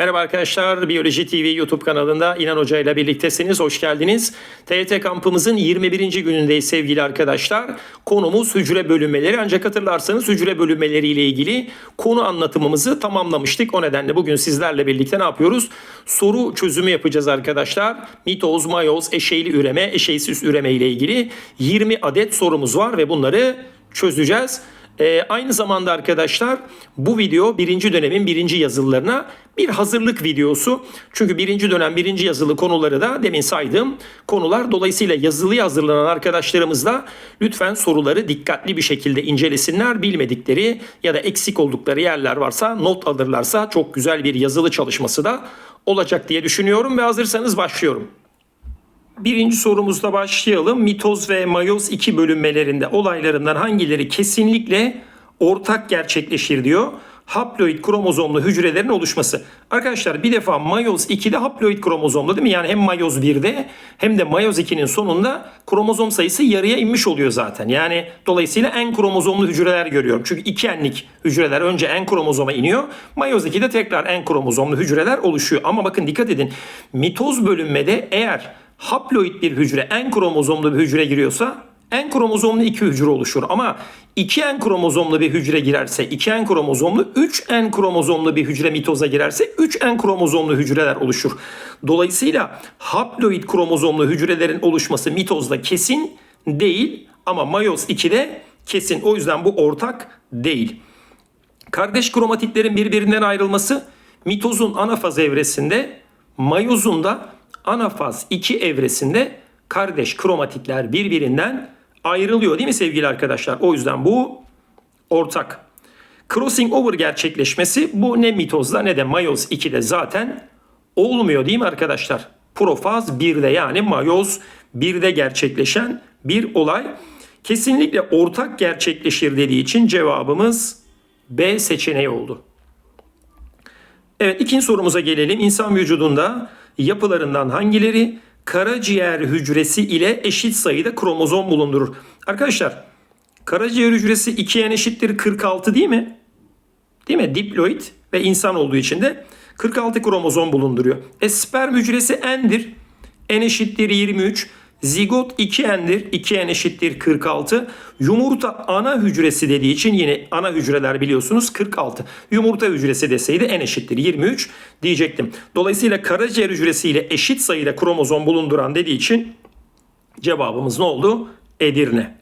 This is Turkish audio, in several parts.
Merhaba arkadaşlar, Biyoloji TV YouTube kanalında İnan Hoca ile birliktesiniz. Hoş geldiniz. TYT kampımızın 21. günündeyiz sevgili arkadaşlar. Konumuz hücre bölünmeleri. Ancak hatırlarsanız hücre bölünmeleri ile ilgili konu anlatımımızı tamamlamıştık. O nedenle bugün sizlerle birlikte ne yapıyoruz? Soru çözümü yapacağız arkadaşlar. Mitoz, mayoz, eşeyli üreme, eşeysiz üreme ile ilgili 20 adet sorumuz var ve bunları çözeceğiz. Ee, aynı zamanda arkadaşlar bu video birinci dönemin birinci yazılılarına bir hazırlık videosu. Çünkü birinci dönem birinci yazılı konuları da demin saydığım konular. Dolayısıyla yazılıya hazırlanan arkadaşlarımız da lütfen soruları dikkatli bir şekilde incelesinler. Bilmedikleri ya da eksik oldukları yerler varsa not alırlarsa çok güzel bir yazılı çalışması da olacak diye düşünüyorum ve hazırsanız başlıyorum. Birinci sorumuzda başlayalım. Mitoz ve mayoz iki bölünmelerinde olaylarından hangileri kesinlikle ortak gerçekleşir diyor. Haploid kromozomlu hücrelerin oluşması. Arkadaşlar bir defa mayoz 2'de haploid kromozomlu değil mi? Yani hem mayoz 1'de hem de mayoz 2'nin sonunda kromozom sayısı yarıya inmiş oluyor zaten. Yani dolayısıyla en kromozomlu hücreler görüyorum. Çünkü 2N'lik hücreler önce en kromozoma iniyor. Mayoz 2'de tekrar en kromozomlu hücreler oluşuyor. Ama bakın dikkat edin. Mitoz bölünmede eğer haploid bir hücre en kromozomlu bir hücre giriyorsa en kromozomlu iki hücre oluşur. Ama 2N kromozomlu bir hücre girerse 2N kromozomlu, 3N kromozomlu bir hücre mitoza girerse 3N kromozomlu hücreler oluşur. Dolayısıyla haploid kromozomlu hücrelerin oluşması mitozda kesin değil ama mayoz 2'de kesin. O yüzden bu ortak değil. Kardeş kromatitlerin birbirinden ayrılması mitozun anafaz evresinde, mayozun da anafaz 2 evresinde kardeş kromatitler birbirinden ayrılıyor değil mi sevgili arkadaşlar? O yüzden bu ortak. Crossing over gerçekleşmesi bu ne mitozda ne de mayoz 2'de zaten olmuyor değil mi arkadaşlar? Profaz 1'de yani mayoz 1'de gerçekleşen bir olay. Kesinlikle ortak gerçekleşir dediği için cevabımız B seçeneği oldu. Evet ikinci sorumuza gelelim. İnsan vücudunda yapılarından hangileri karaciğer hücresi ile eşit sayıda kromozom bulundurur? Arkadaşlar karaciğer hücresi 2N eşittir 46 değil mi? Değil mi? Diploid ve insan olduğu için de 46 kromozom bulunduruyor. E sperm hücresi N'dir. N eşittir 23. Zigot 2N'dir. 2N eşittir 46. Yumurta ana hücresi dediği için yine ana hücreler biliyorsunuz 46. Yumurta hücresi deseydi N eşittir 23 diyecektim. Dolayısıyla karaciğer hücresiyle eşit sayıda kromozom bulunduran dediği için cevabımız ne oldu? Edirne.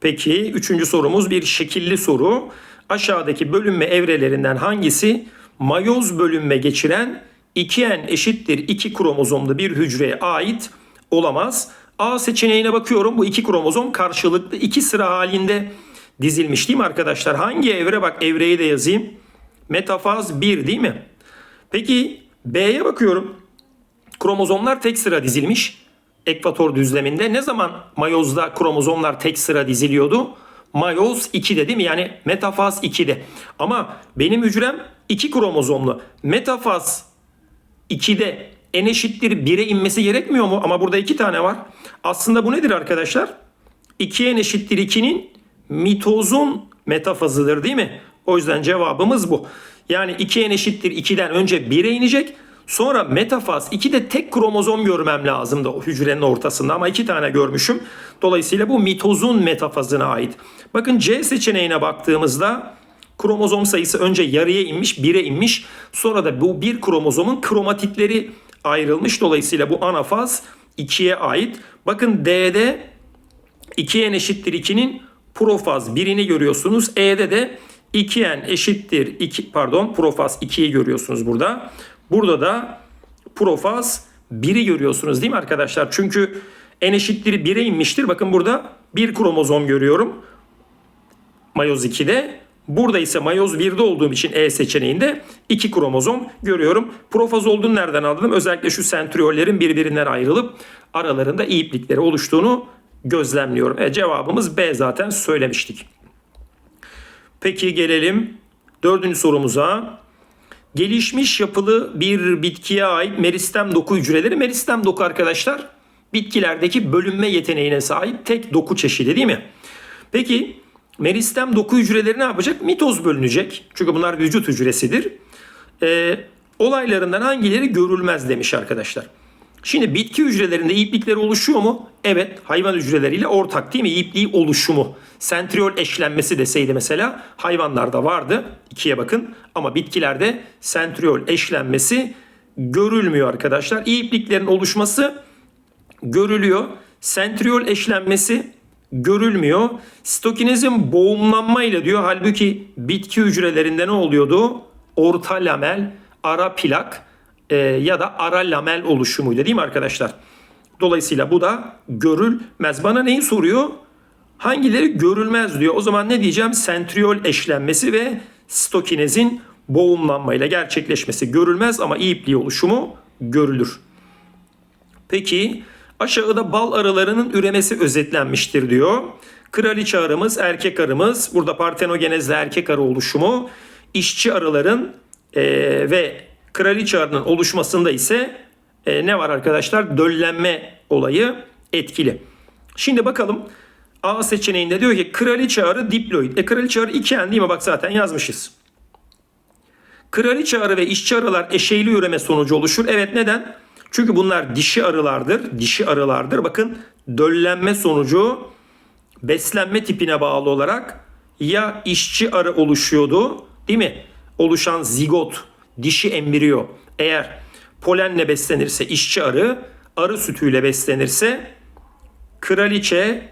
Peki üçüncü sorumuz bir şekilli soru. Aşağıdaki bölünme evrelerinden hangisi mayoz bölünme geçiren 2N eşittir 2 kromozomlu bir hücreye ait olamaz. A seçeneğine bakıyorum. Bu iki kromozom karşılıklı iki sıra halinde dizilmiş değil mi arkadaşlar? Hangi evre? Bak evreyi de yazayım. Metafaz 1 değil mi? Peki B'ye bakıyorum. Kromozomlar tek sıra dizilmiş. Ekvator düzleminde. Ne zaman mayozda kromozomlar tek sıra diziliyordu? Mayoz 2'de değil mi? Yani metafaz 2'de. Ama benim hücrem 2 kromozomlu. Metafaz 2'de n eşittir 1'e inmesi gerekmiyor mu? Ama burada 2 tane var. Aslında bu nedir arkadaşlar? 2n eşittir 2'nin mitozun metafazıdır değil mi? O yüzden cevabımız bu. Yani 2n eşittir 2'den önce 1'e inecek. Sonra metafaz 2'de tek kromozom görmem lazımdı o hücrenin ortasında ama 2 tane görmüşüm. Dolayısıyla bu mitozun metafazına ait. Bakın C seçeneğine baktığımızda kromozom sayısı önce yarıya inmiş, 1'e inmiş. Sonra da bu bir kromozomun kromatitleri ayrılmış. Dolayısıyla bu anafaz 2'ye ait. Bakın D'de 2n eşittir 2'nin profaz 1'ini görüyorsunuz. E'de de 2n eşittir 2 pardon profaz 2'yi görüyorsunuz burada. Burada da profaz 1'i görüyorsunuz değil mi arkadaşlar? Çünkü n eşittir 1'e inmiştir. Bakın burada bir kromozom görüyorum. Mayoz 2'de. Burada ise mayoz 1'de olduğum için E seçeneğinde 2 kromozom görüyorum. Profaz olduğunu nereden aldım? Özellikle şu sentriollerin birbirinden ayrılıp aralarında iyi iplikleri oluştuğunu gözlemliyorum. E, cevabımız B zaten söylemiştik. Peki gelelim dördüncü sorumuza. Gelişmiş yapılı bir bitkiye ait meristem doku hücreleri. Meristem doku arkadaşlar bitkilerdeki bölünme yeteneğine sahip tek doku çeşidi değil mi? Peki meristem doku hücreleri ne yapacak? Mitoz bölünecek. Çünkü bunlar vücut hücresidir. Ee, olaylarından hangileri görülmez demiş arkadaşlar. Şimdi bitki hücrelerinde iplikleri oluşuyor mu? Evet hayvan hücreleriyle ortak değil mi? İpliği oluşumu. Sentriol eşlenmesi deseydi mesela hayvanlarda vardı. İkiye bakın ama bitkilerde sentriol eşlenmesi görülmüyor arkadaşlar. İpliklerin oluşması görülüyor. Sentriol eşlenmesi görülmüyor. Stokinezin boğumlanma ile diyor. Halbuki bitki hücrelerinde ne oluyordu? Orta lamel, ara plak e, ya da ara lamel oluşumuydu değil mi arkadaşlar? Dolayısıyla bu da görülmez. Bana neyi soruyor? Hangileri görülmez diyor. O zaman ne diyeceğim? Sentriol eşlenmesi ve stokinezin boğumlanmayla gerçekleşmesi görülmez ama iyi ipliği oluşumu görülür. Peki aşağıda bal arılarının üremesi özetlenmiştir diyor. Kraliçe arımız, erkek arımız, burada partenogenezle erkek arı oluşumu, işçi arıların e, ve kraliçe arının oluşmasında ise e, ne var arkadaşlar? Döllenme olayı etkili. Şimdi bakalım A seçeneğinde diyor ki kraliçe arı diploid. E kraliçe arı iken değil mi? Bak zaten yazmışız. Kraliçe arı ve işçi arılar eşeyli üreme sonucu oluşur. Evet neden? Çünkü bunlar dişi arılardır. Dişi arılardır. Bakın döllenme sonucu beslenme tipine bağlı olarak ya işçi arı oluşuyordu değil mi? Oluşan zigot, dişi embriyo eğer polenle beslenirse işçi arı, arı sütüyle beslenirse kraliçe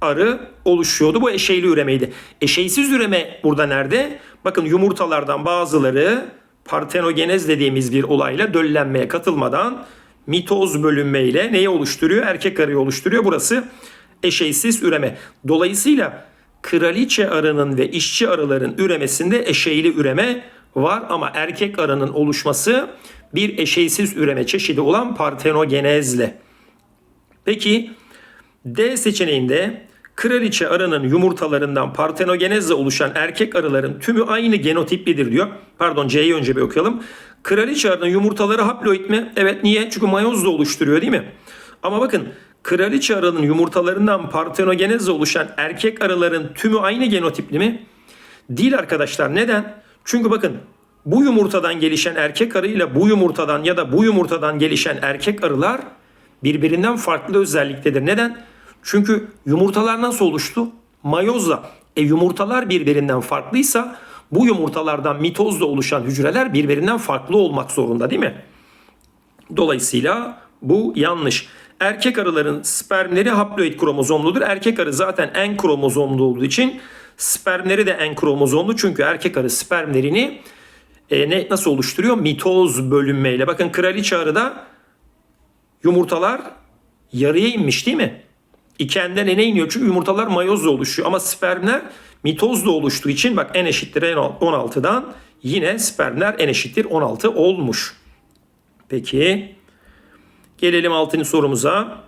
arı oluşuyordu. Bu eşeyli üremeydi. Eşeysiz üreme burada nerede? Bakın yumurtalardan bazıları partenogenez dediğimiz bir olayla döllenmeye katılmadan mitoz bölünmeyle neyi oluşturuyor? Erkek arıyı oluşturuyor. Burası eşeysiz üreme. Dolayısıyla kraliçe arının ve işçi arıların üremesinde eşeyli üreme var ama erkek arının oluşması bir eşeysiz üreme çeşidi olan partenogenezle. Peki D seçeneğinde kraliçe arının yumurtalarından partenogenezle oluşan erkek arıların tümü aynı genotiplidir diyor. Pardon C'yi önce bir okuyalım. Kraliçe arının yumurtaları haploid mi? Evet niye? Çünkü mayozla oluşturuyor değil mi? Ama bakın kraliçe arının yumurtalarından partenogenezle oluşan erkek arıların tümü aynı genotipli mi? Değil arkadaşlar. Neden? Çünkü bakın bu yumurtadan gelişen erkek arı ile bu yumurtadan ya da bu yumurtadan gelişen erkek arılar birbirinden farklı özelliktedir. Neden? Çünkü yumurtalar nasıl oluştu? Mayozla. E yumurtalar birbirinden farklıysa bu yumurtalardan mitozla oluşan hücreler birbirinden farklı olmak zorunda değil mi? Dolayısıyla bu yanlış. Erkek arıların spermleri haploid kromozomludur. Erkek arı zaten en kromozomlu olduğu için spermleri de en kromozomlu. Çünkü erkek arı spermlerini e, ne nasıl oluşturuyor? Mitoz bölünmeyle. Bakın kraliçe arıda yumurtalar yarıya inmiş değil mi? İkenden ene iniyor çünkü yumurtalar mayozla oluşuyor. Ama spermler mitozla oluştuğu için bak n eşittir 16'dan yine spermler n eşittir 16 olmuş. Peki gelelim 6. sorumuza.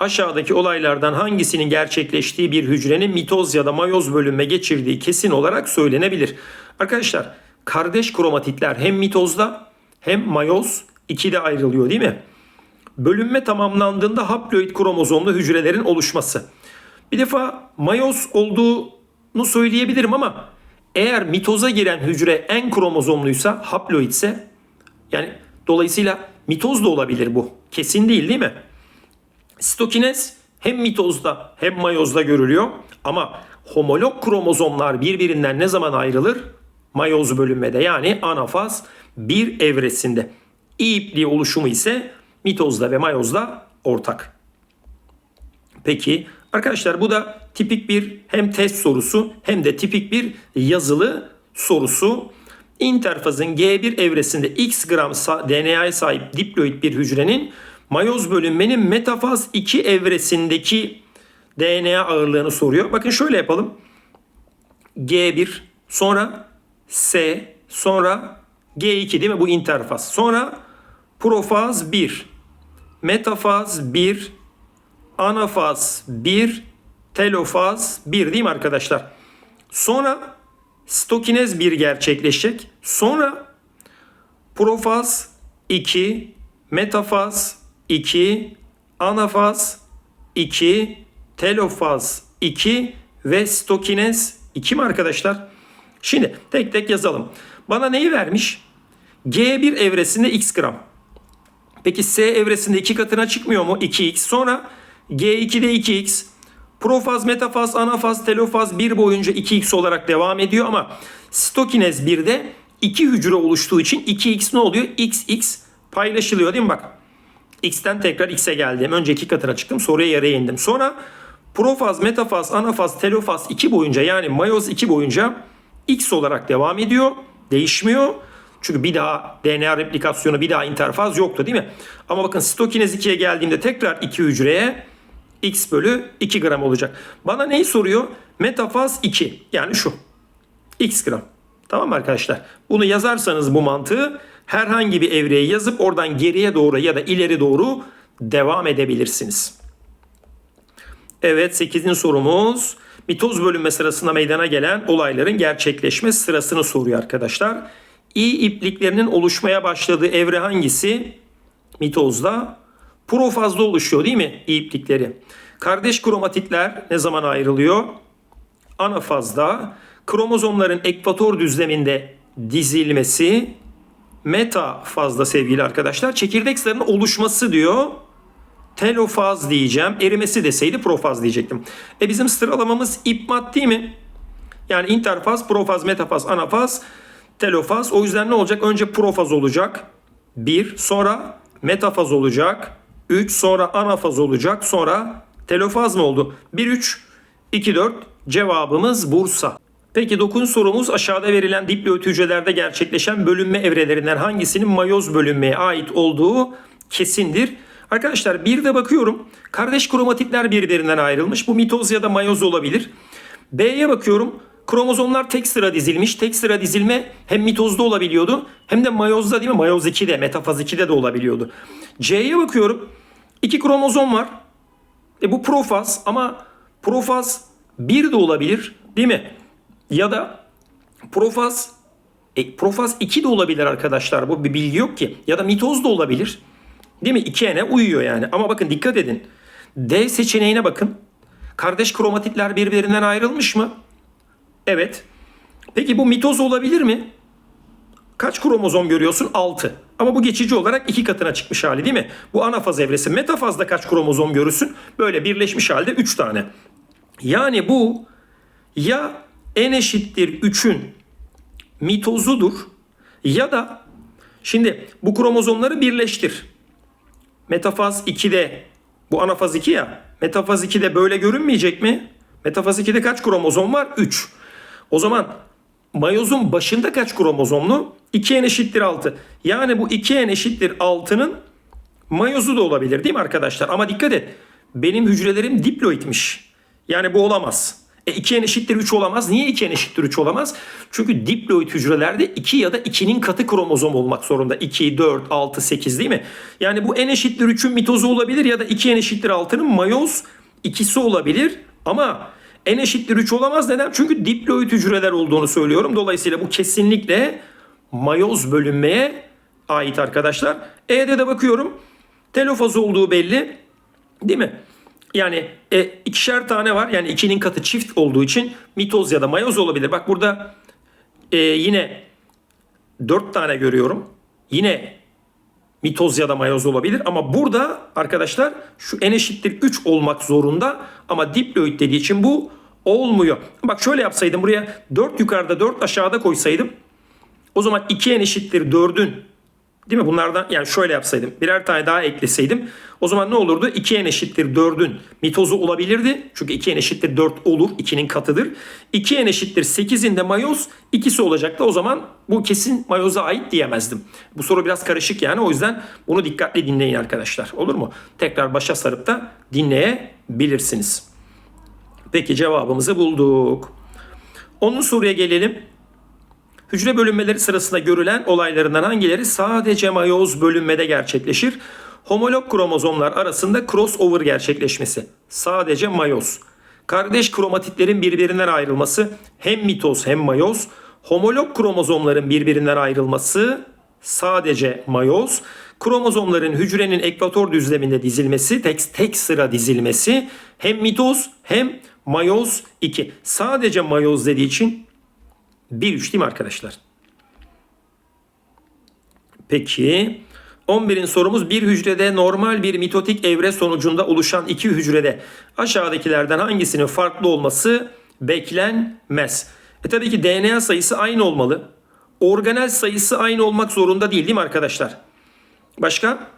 Aşağıdaki olaylardan hangisinin gerçekleştiği bir hücrenin mitoz ya da mayoz bölünme geçirdiği kesin olarak söylenebilir. Arkadaşlar kardeş kromatitler hem mitozda hem mayoz ikide ayrılıyor değil mi? Bölünme tamamlandığında haploid kromozomlu hücrelerin oluşması. Bir defa mayoz olduğunu söyleyebilirim ama eğer mitoza giren hücre en kromozomluysa haploid ise yani dolayısıyla mitoz da olabilir bu. Kesin değil değil mi? Stokinez hem mitozda hem mayozda görülüyor ama homolog kromozomlar birbirinden ne zaman ayrılır? Mayoz bölünmede yani anafaz bir evresinde. İyi ipliği oluşumu ise mitozda ve mayozda ortak. Peki arkadaşlar bu da tipik bir hem test sorusu hem de tipik bir yazılı sorusu. İnterfazın G1 evresinde X gram DNA'ya sahip diploid bir hücrenin mayoz bölünmenin metafaz 2 evresindeki DNA ağırlığını soruyor. Bakın şöyle yapalım. G1 sonra S sonra G2 değil mi bu interfaz. Sonra profaz 1, metafaz 1, anafaz 1, telofaz 1 değil mi arkadaşlar? Sonra stokinez 1 gerçekleşecek. Sonra profaz 2, metafaz 2, anafaz 2, telofaz 2 ve stokinez 2 mi arkadaşlar? Şimdi tek tek yazalım. Bana neyi vermiş? G1 evresinde x gram. Peki S evresinde iki katına çıkmıyor mu? 2x. Sonra G2'de 2x. Profaz, metafaz, anafaz, telofaz 1 boyunca 2x olarak devam ediyor ama stokinez 1'de 2 hücre oluştuğu için 2x ne oluyor? xx paylaşılıyor değil mi bak? X'ten tekrar X'e geldim. Önce iki katına çıktım. Sonra yarıya indim. Sonra profaz, metafaz, anafaz, telofaz 2 boyunca yani mayoz 2 boyunca X olarak devam ediyor. Değişmiyor. Çünkü bir daha DNA replikasyonu bir daha interfaz yoktu değil mi? Ama bakın stokinez 2'ye geldiğimde tekrar 2 hücreye X bölü 2 gram olacak. Bana neyi soruyor? Metafaz 2 yani şu. X gram. Tamam mı arkadaşlar? Bunu yazarsanız bu mantığı herhangi bir evreye yazıp oradan geriye doğru ya da ileri doğru devam edebilirsiniz. Evet 8. sorumuz mitoz bölünme sırasında meydana gelen olayların gerçekleşme sırasını soruyor arkadaşlar. İ ipliklerinin oluşmaya başladığı evre hangisi? Mitozda profazda oluşuyor değil mi İ iplikleri? Kardeş kromatitler ne zaman ayrılıyor? Anafazda kromozomların ekvator düzleminde dizilmesi meta fazda sevgili arkadaşlar. Çekirdek zarının oluşması diyor. Telofaz diyeceğim. Erimesi deseydi profaz diyecektim. E bizim sıralamamız ipmat değil mi? Yani interfaz, profaz, metafaz, anafaz, telofaz. O yüzden ne olacak? Önce profaz olacak. 1. Sonra metafaz olacak. 3. Sonra anafaz olacak. Sonra telofaz mı oldu? 1, 3, 2, 4. Cevabımız Bursa. Peki 9 sorumuz aşağıda verilen diploid hücrelerde gerçekleşen bölünme evrelerinden hangisinin mayoz bölünmeye ait olduğu kesindir. Arkadaşlar bir de bakıyorum kardeş kromatitler birbirinden ayrılmış. Bu mitoz ya da mayoz olabilir. B'ye bakıyorum kromozomlar tek sıra dizilmiş. Tek sıra dizilme hem mitozda olabiliyordu hem de mayozda değil mi? Mayoz 2'de, metafaz 2'de de olabiliyordu. C'ye bakıyorum. iki kromozom var. E bu profaz ama profaz 1 de olabilir değil mi? Ya da profaz e, profaz 2 de olabilir arkadaşlar. Bu bir bilgi yok ki. Ya da mitoz da olabilir. Değil mi? 2N'e uyuyor yani. Ama bakın dikkat edin. D seçeneğine bakın. Kardeş kromatitler birbirinden ayrılmış mı? Evet. Peki bu mitoz olabilir mi? Kaç kromozom görüyorsun? 6. Ama bu geçici olarak iki katına çıkmış hali değil mi? Bu anafaz evresi. Metafazda kaç kromozom görürsün? Böyle birleşmiş halde 3 tane. Yani bu ya n eşittir 3'ün mitozudur ya da şimdi bu kromozomları birleştir. Metafaz 2'de bu anafaz 2 ya. Metafaz 2'de böyle görünmeyecek mi? Metafaz 2'de kaç kromozom var? 3. O zaman mayozun başında kaç kromozomlu? 2n eşittir 6. Yani bu 2n eşittir 6'nın mayozu da olabilir değil mi arkadaşlar? Ama dikkat et. Benim hücrelerim diploidmiş. Yani bu olamaz. E 2n eşittir 3 olamaz. Niye 2n eşittir 3 olamaz? Çünkü diploid hücrelerde 2 ya da 2'nin katı kromozom olmak zorunda. 2, 4, 6, 8 değil mi? Yani bu n eşittir 3'ün mitozu olabilir ya da 2n eşittir 6'nın mayoz ikisi olabilir. Ama n eşittir 3 olamaz. Neden? Çünkü diploid hücreler olduğunu söylüyorum. Dolayısıyla bu kesinlikle mayoz bölünmeye ait arkadaşlar. E'de de bakıyorum. Telofaz olduğu belli. Değil mi? Yani e, ikişer tane var. Yani ikinin katı çift olduğu için mitoz ya da mayoz olabilir. Bak burada e, yine dört tane görüyorum. Yine mitoz ya da mayoz olabilir. Ama burada arkadaşlar şu n eşittir 3 olmak zorunda. Ama diploid dediği için bu olmuyor. Bak şöyle yapsaydım buraya 4 yukarıda 4 aşağıda koysaydım. O zaman 2n eşittir 4'ün Değil mi? Bunlardan yani şöyle yapsaydım. Birer tane daha ekleseydim. O zaman ne olurdu? 2n eşittir 4'ün mitozu olabilirdi. Çünkü 2n eşittir 4 olur. 2'nin katıdır. 2n eşittir 8'in de mayoz ikisi olacaktı. O zaman bu kesin mayoza ait diyemezdim. Bu soru biraz karışık yani. O yüzden bunu dikkatli dinleyin arkadaşlar. Olur mu? Tekrar başa sarıp da dinleyebilirsiniz. Peki cevabımızı bulduk. Onun soruya gelelim. Hücre bölünmeleri sırasında görülen olaylarından hangileri sadece mayoz bölünmede gerçekleşir? Homolog kromozomlar arasında crossover gerçekleşmesi. Sadece mayoz. Kardeş kromatitlerin birbirinden ayrılması hem mitoz hem mayoz. Homolog kromozomların birbirinden ayrılması sadece mayoz. Kromozomların hücrenin ekvator düzleminde dizilmesi, tek, tek sıra dizilmesi hem mitoz hem mayoz 2. Sadece mayoz dediği için 1-3 değil mi arkadaşlar? Peki 11'in sorumuz bir hücrede normal bir mitotik evre sonucunda oluşan iki hücrede aşağıdakilerden hangisinin farklı olması beklenmez. E tabii ki DNA sayısı aynı olmalı. Organel sayısı aynı olmak zorunda değil değil mi arkadaşlar? Başka?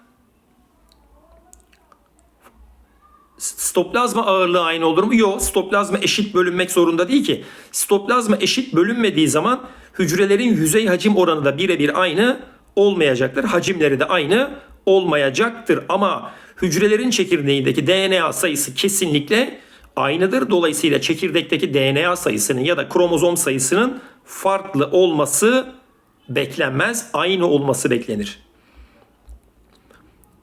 Stoplazma ağırlığı aynı olur mu? Yok. Stoplazma eşit bölünmek zorunda değil ki. Stoplazma eşit bölünmediği zaman hücrelerin yüzey hacim oranı da birebir aynı olmayacaktır. Hacimleri de aynı olmayacaktır. Ama hücrelerin çekirdeğindeki DNA sayısı kesinlikle aynıdır. Dolayısıyla çekirdekteki DNA sayısının ya da kromozom sayısının farklı olması beklenmez. Aynı olması beklenir.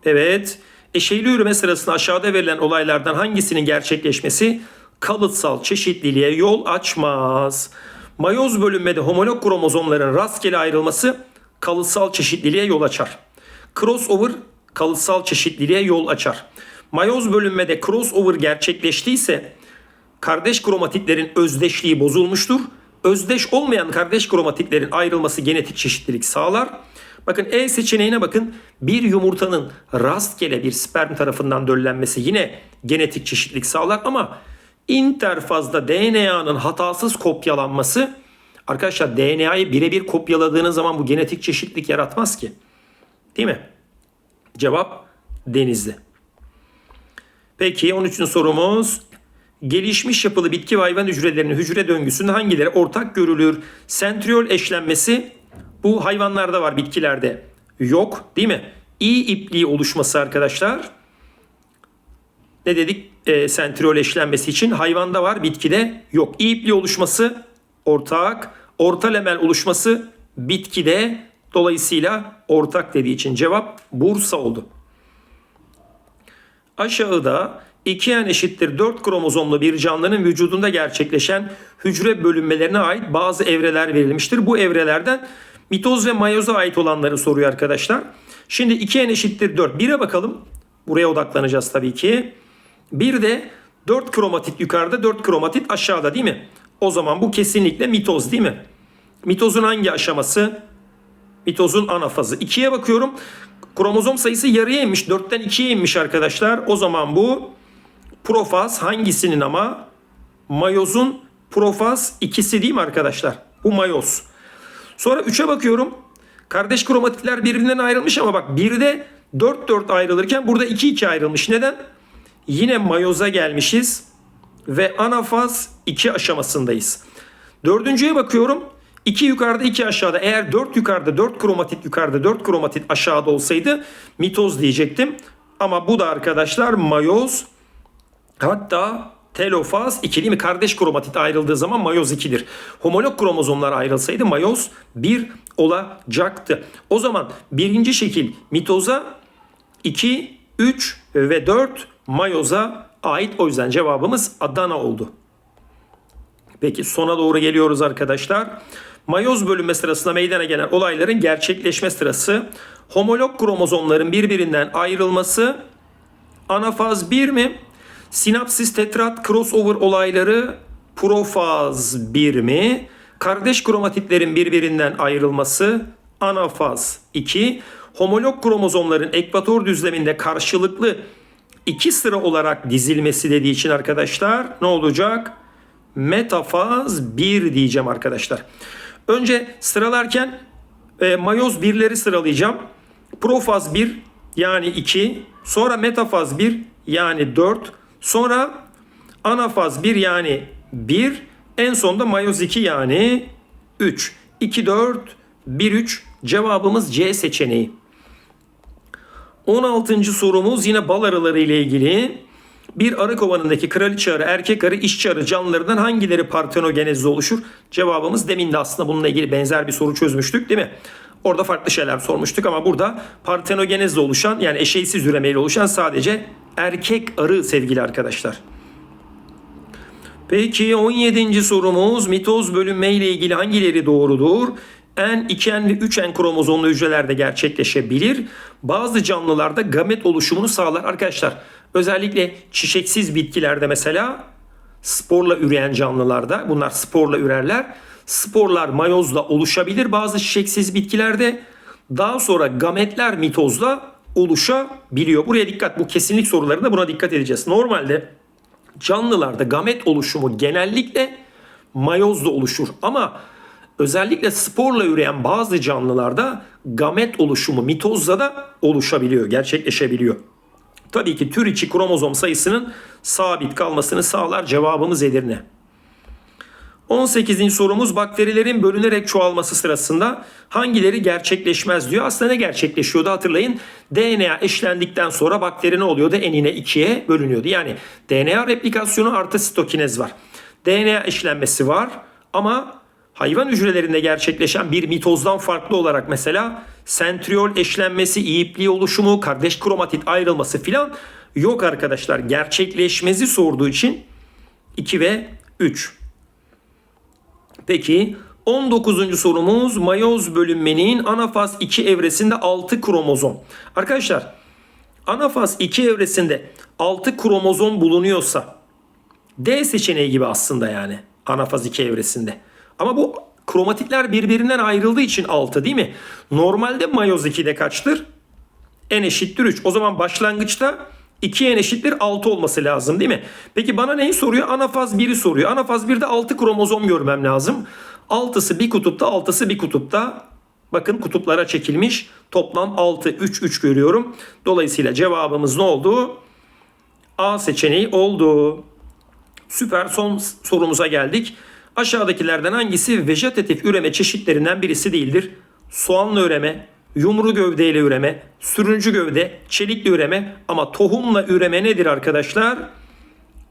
Evet. Eşeyli üreme sırasında aşağıda verilen olaylardan hangisinin gerçekleşmesi kalıtsal çeşitliliğe yol açmaz. Mayoz bölünmede homolog kromozomların rastgele ayrılması kalıtsal çeşitliliğe yol açar. Crossover kalıtsal çeşitliliğe yol açar. Mayoz bölünmede crossover gerçekleştiyse kardeş kromatitlerin özdeşliği bozulmuştur. Özdeş olmayan kardeş kromatitlerin ayrılması genetik çeşitlilik sağlar. Bakın E seçeneğine bakın. Bir yumurtanın rastgele bir sperm tarafından döllenmesi yine genetik çeşitlilik sağlar ama interfazda DNA'nın hatasız kopyalanması arkadaşlar DNA'yı birebir kopyaladığınız zaman bu genetik çeşitlilik yaratmaz ki. Değil mi? Cevap denizli. Peki 13. sorumuz. Gelişmiş yapılı bitki ve hayvan hücrelerinin hücre döngüsünde hangileri ortak görülür? Sentriol eşlenmesi bu hayvanlarda var bitkilerde yok değil mi? İyi ipliği oluşması arkadaşlar. Ne dedik e, sentriol eşlenmesi için? Hayvanda var bitkide yok. İyi ipliği oluşması ortak. Orta lemel oluşması bitkide dolayısıyla ortak dediği için cevap Bursa oldu. Aşağıda 2n eşittir 4 kromozomlu bir canlının vücudunda gerçekleşen hücre bölünmelerine ait bazı evreler verilmiştir. Bu evrelerden mitoz ve mayoza ait olanları soruyor arkadaşlar. Şimdi 2n eşittir 4. 1'e bakalım. Buraya odaklanacağız tabii ki. Bir de 4 kromatit yukarıda 4 kromatit aşağıda değil mi? O zaman bu kesinlikle mitoz değil mi? Mitozun hangi aşaması? Mitozun ana fazı. 2'ye bakıyorum. Kromozom sayısı yarıya inmiş. 4'ten 2'ye inmiş arkadaşlar. O zaman bu profaz hangisinin ama? Mayozun profaz ikisi değil mi arkadaşlar? Bu mayoz. Sonra 3'e bakıyorum. Kardeş kromatitler birbirinden ayrılmış ama bak birde 4-4 ayrılırken burada 2-2 ayrılmış. Neden? Yine mayoza gelmişiz ve anafaz 2 aşamasındayız. Dördüncüye bakıyorum. 2 yukarıda 2 aşağıda. Eğer 4 yukarıda 4 kromatit yukarıda 4 kromatit aşağıda olsaydı mitoz diyecektim. Ama bu da arkadaşlar mayoz hatta telofaz 2 değil mi? Kardeş kromatit ayrıldığı zaman mayoz 2'dir. Homolog kromozomlar ayrılsaydı mayoz 1 olacaktı. O zaman birinci şekil mitoza 2, 3 ve 4 mayoza ait. O yüzden cevabımız Adana oldu. Peki sona doğru geliyoruz arkadaşlar. Mayoz bölünme sırasında meydana gelen olayların gerçekleşme sırası homolog kromozomların birbirinden ayrılması anafaz 1 mi? Sinapsis tetrat crossover olayları profaz 1 mi? Kardeş kromatitlerin birbirinden ayrılması anafaz 2. Homolog kromozomların ekvator düzleminde karşılıklı iki sıra olarak dizilmesi dediği için arkadaşlar ne olacak? Metafaz 1 diyeceğim arkadaşlar. Önce sıralarken e, mayoz birleri sıralayacağım. Profaz 1 yani 2. Sonra metafaz 1 yani 4. Sonra anafaz 1 yani 1. En sonda mayoz 2 yani 3. 2 4 1 3 cevabımız C seçeneği. 16. sorumuz yine bal arıları ile ilgili. Bir arı kovanındaki kraliçe arı, erkek arı, işçi arı canlılarından hangileri partenogenezde oluşur? Cevabımız demin de aslında bununla ilgili benzer bir soru çözmüştük değil mi? Orada farklı şeyler sormuştuk ama burada partenogenezle oluşan yani eşeysiz üremeyle oluşan sadece erkek arı sevgili arkadaşlar. Peki 17. sorumuz mitoz bölünme ile ilgili hangileri doğrudur? N, 2N ve 3N kromozomlu hücrelerde gerçekleşebilir. Bazı canlılarda gamet oluşumunu sağlar arkadaşlar. Özellikle çiçeksiz bitkilerde mesela sporla üreyen canlılarda bunlar sporla ürerler. Sporlar mayozla oluşabilir bazı çiçeksiz bitkilerde. Daha sonra gametler mitozla oluşabiliyor. Buraya dikkat. Bu kesinlik sorularında buna dikkat edeceğiz. Normalde canlılarda gamet oluşumu genellikle mayozla oluşur. Ama özellikle sporla üreyen bazı canlılarda gamet oluşumu mitozla da oluşabiliyor, gerçekleşebiliyor. Tabii ki tür içi kromozom sayısının sabit kalmasını sağlar. Cevabımız Edirne. 18. sorumuz bakterilerin bölünerek çoğalması sırasında hangileri gerçekleşmez diyor. Aslında ne gerçekleşiyordu hatırlayın. DNA eşlendikten sonra bakteri ne oluyordu? Enine ikiye bölünüyordu. Yani DNA replikasyonu artı sitokinez var. DNA eşlenmesi var ama hayvan hücrelerinde gerçekleşen bir mitozdan farklı olarak mesela sentriol eşlenmesi, iyipliği oluşumu, kardeş kromatit ayrılması filan yok arkadaşlar. Gerçekleşmezi sorduğu için 2 ve 3. Peki 19. sorumuz mayoz bölünmenin anafaz 2 evresinde 6 kromozom. Arkadaşlar anafaz 2 evresinde 6 kromozom bulunuyorsa D seçeneği gibi aslında yani anafaz 2 evresinde. Ama bu kromatitler birbirinden ayrıldığı için 6 değil mi? Normalde mayoz 2'de kaçtır? n eşittir 3. O zaman başlangıçta 2 n eşittir 6 olması lazım değil mi? Peki bana neyi soruyor? Anafaz 1'i soruyor. Anafaz 1'de 6 kromozom görmem lazım. 6'sı bir kutupta, 6'sı bir kutupta. Bakın kutuplara çekilmiş. Toplam 6, 3, 3 görüyorum. Dolayısıyla cevabımız ne oldu? A seçeneği oldu. Süper son sorumuza geldik. Aşağıdakilerden hangisi vejetatif üreme çeşitlerinden birisi değildir? Soğanla üreme, yumru gövdeyle üreme, sürüncü gövde, çelikli üreme ama tohumla üreme nedir arkadaşlar?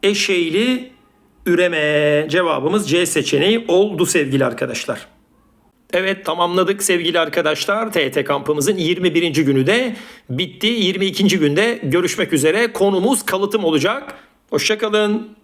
Eşeğli üreme. Cevabımız C seçeneği oldu sevgili arkadaşlar. Evet tamamladık sevgili arkadaşlar. TET kampımızın 21. günü de bitti. 22. günde görüşmek üzere. Konumuz kalıtım olacak. Hoşçakalın.